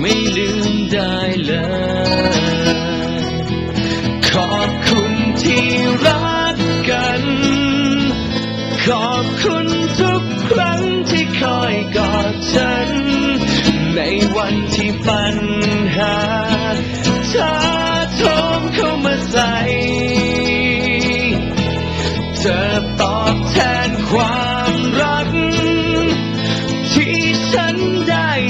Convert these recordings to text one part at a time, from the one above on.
ไม่ลืมได้เลย ขอบคุณที่รักกัน ขอบคุณทุกครั้งที่คอยกอดฉัน ในวันที่ปัญหาชาโทมเข้ามาใส่เธอตอบแทนความ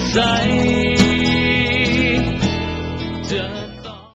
side.